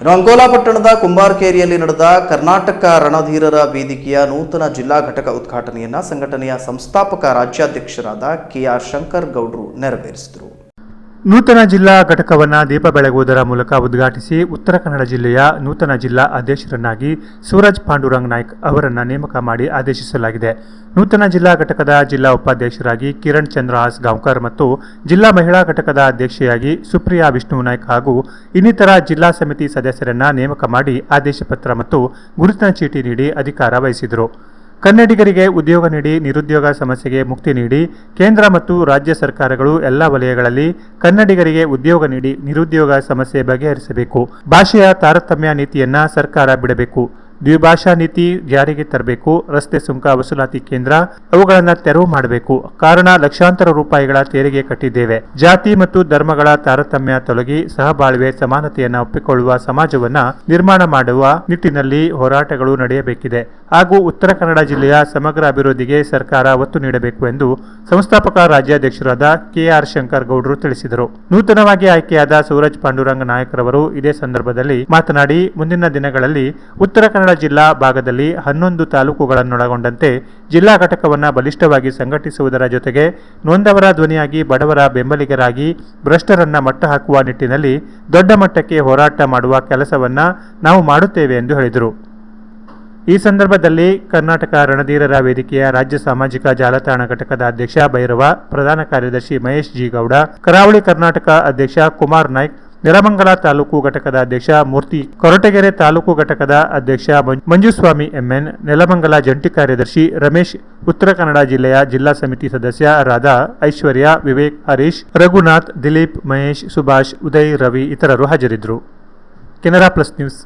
ಇನ್ನು ಅಂಕೋಲಾ ಪಟ್ಟಣದ ಕುಂಬಾರ್ಕೇರಿಯಲ್ಲಿ ನಡೆದ ಕರ್ನಾಟಕ ರಣಧೀರರ ವೇದಿಕೆಯ ನೂತನ ಜಿಲ್ಲಾ ಘಟಕ ಉದ್ಘಾಟನೆಯನ್ನ ಸಂಘಟನೆಯ ಸಂಸ್ಥಾಪಕ ರಾಜ್ಯಾಧ್ಯಕ್ಷರಾದ ಕೆಆರ್ ಶಂಕರ್ ಗೌಡ್ರು ನೆರವೇರಿಸಿದರು. ನೂತನ ಜಿಲ್ಲಾ ಘಟಕವನ್ನು ದೀಪ ಬೆಳಗುವುದರ ಮೂಲಕ ಉದ್ಘಾಟಿಸಿ ಉತ್ತರ ಕನ್ನಡ ಜಿಲ್ಲೆಯ ನೂತನ ಜಿಲ್ಲಾ ಅಧ್ಯಕ್ಷರನ್ನಾಗಿ ಸೂರಜ್ ಪಾಂಡುರಂಗ್ ನಾಯ್ಕ್ ಅವರನ್ನು ನೇಮಕ ಮಾಡಿ ಆದೇಶಿಸಲಾಗಿದೆ. ನೂತನ ಜಿಲ್ಲಾ ಘಟಕದ ಜಿಲ್ಲಾ ಉಪಾಧ್ಯಕ್ಷರಾಗಿ ಕಿರಣ್ ಚಂದ್ರಹಾಸ್ ಗಾಂವ್ಕರ್ ಮತ್ತು ಜಿಲ್ಲಾ ಮಹಿಳಾ ಘಟಕದ ಅಧ್ಯಕ್ಷೆಯಾಗಿ ಸುಪ್ರಿಯಾ ವಿಷ್ಣು ನಾಯ್ಕ್ ಹಾಗೂ ಇನ್ನಿತರ ಜಿಲ್ಲಾ ಸಮಿತಿ ಸದಸ್ಯರನ್ನ ನೇಮಕ ಮಾಡಿ ಆದೇಶ ಪತ್ರ ಮತ್ತು ಗುರುತಿನ ಚೀಟಿ ನೀಡಿ ಅಧಿಕಾರ ವಹಿಸಿದರು. ಕನ್ನಡಿಗರಿಗೆ ಉದ್ಯೋಗ ನೀಡಿ, ನಿರುದ್ಯೋಗ ಸಮಸ್ಯೆಗೆ ಮುಕ್ತಿ ನೀಡಿ, ಕೇಂದ್ರ ಮತ್ತು ರಾಜ್ಯ ಸರ್ಕಾರಗಳು ಎಲ್ಲ ವಲಯಗಳಲ್ಲಿ ಕನ್ನಡಿಗರಿಗೆ ಉದ್ಯೋಗ ನೀಡಿ, ನಿರುದ್ಯೋಗ ಸಮಸ್ಯೆ ಬಗೆಹರಿಸಬೇಕು. ಭಾಷೆಯ ತಾರತಮ್ಯ ನೀತಿಯನ್ನ ಸರ್ಕಾರ ಬಿಡಬೇಕು. ದ್ವಿಭಾಷಾ ನೀತಿ ಜಾರಿಗೆ ತರಬೇಕು, ರಸ್ತೆ ಸುಂಕ ವಸೂಲಾತಿ ಕೇಂದ್ರ, ಅವುಗಳನ್ನು ತೆರವು ಮಾಡಬೇಕು. ಕಾರಣ, ಲಕ್ಷಾಂತರ ರೂಪಾಯಿಗಳ ತೆರಿಗೆ ಕಟ್ಟಿದ್ದೇವೆ. ಜಾತಿ ಮತ್ತು ಧರ್ಮಗಳ ತಾರತಮ್ಯ ತೊಲಗಿ ಸಹಬಾಳ್ವೆ ಸಮಾನತೆಯನ್ನು ಒಪ್ಪಿಕೊಳ್ಳುವ ಸಮಾಜವನ್ನ ನಿರ್ಮಾಣ ಮಾಡುವ ನಿಟ್ಟಿನಲ್ಲಿ ಹೋರಾಟಗಳು ನಡೆಯಬೇಕಿದೆ. ಹಾಗೂ ಉತ್ತರ ಕನ್ನಡ ಜಿಲ್ಲೆಯ ಸಮಗ್ರ ಅಭಿವೃದ್ಧಿಗೆ ಸರ್ಕಾರ ಒತ್ತು ನೀಡಬೇಕು ಎಂದು ಸಂಸ್ಥಾಪಕ ರಾಜ್ಯಾಧ್ಯಕ್ಷರಾದ ಕೆಆರ್ ಶಂಕರ್ ಗೌಡರು ತಿಳಿಸಿದರು. ನೂತನವಾಗಿ ಆಯ್ಕೆಯಾದ ಸೂರಜ್ ಪಾಂಡುರಂಗ ನಾಯಕರವರು ಇದೇ ಸಂದರ್ಭದಲ್ಲಿ ಮಾತನಾಡಿ, ಮುಂದಿನ ದಿನಗಳಲ್ಲಿ ಉತ್ತರ ಕನ್ನಡ ಜಿಲ್ಲಾ ಭಾಗದಲ್ಲಿ ಹನ್ನೊಂದು ತಾಲೂಕುಗಳನ್ನೊಳಗೊಂಡಂತೆ ಜಿಲ್ಲಾ ಘಟಕವನ್ನು ಬಲಿಷ್ಠವಾಗಿ ಸಂಘಟಿಸುವುದರ ಜೊತೆಗೆ ನೊಂದವರ ಧ್ವನಿಯಾಗಿ ಬಡವರ ಬೆಂಬಲಿಗರಾಗಿ ಭ್ರಷ್ಟರನ್ನ ಮಟ್ಟ ಹಾಕುವ ನಿಟ್ಟಿನಲ್ಲಿ ದೊಡ್ಡ ಮಟ್ಟಕ್ಕೆ ಹೋರಾಟ ಮಾಡುವ ಕೆಲಸವನ್ನ ನಾವು ಮಾಡುತ್ತೇವೆ ಎಂದು ಹೇಳಿದರು. ಈ ಸಂದರ್ಭದಲ್ಲಿ ಕರ್ನಾಟಕ ರಣಧೀರರ ವೇದಿಕೆಯ ರಾಜ್ಯ ಸಾಮಾಜಿಕ ಜಾಲತಾಣ ಘಟಕದ ಅಧ್ಯಕ್ಷ ಭೈರವ ಪ್ರಧಾನ ಕಾರ್ಯದರ್ಶಿ ಮಹೇಶ್ ಜಿ ಗೌಡ ಕರಾವಳಿ ಕರ್ನಾಟಕ ಅಧ್ಯಕ್ಷ ಕುಮಾರ್ ನಾಯ್ಕ್ ನೆಲಮಂಗಲ ತಾಲೂಕು ಘಟಕದ ಅಧ್ಯಕ್ಷ ಮೂರ್ತಿ ಕೊರಟಗೆರೆ ತಾಲೂಕು ಘಟಕದ ಅಧ್ಯಕ್ಷ ಮಂಜುಸ್ವಾಮಿ ಎಂಎನ್, ನೆಲಮಂಗಲ ಜಂಟಿ ಕಾರ್ಯದರ್ಶಿ ರಮೇಶ್, ಉತ್ತರ ಕನ್ನಡ ಜಿಲ್ಲೆಯ ಜಿಲ್ಲಾ ಸಮಿತಿ ಸದಸ್ಯ ರಾಧಾ, ಐಶ್ವರ್ಯ, ವಿವೇಕ್, ಹರೀಶ್, ರಘುನಾಥ್, ದಿಲೀಪ್, ಮಹೇಶ್, ಸುಭಾಷ್, ಉದಯ್, ರವಿ ಇತರರು ಹಾಜರಿದ್ದರು. Canara plus news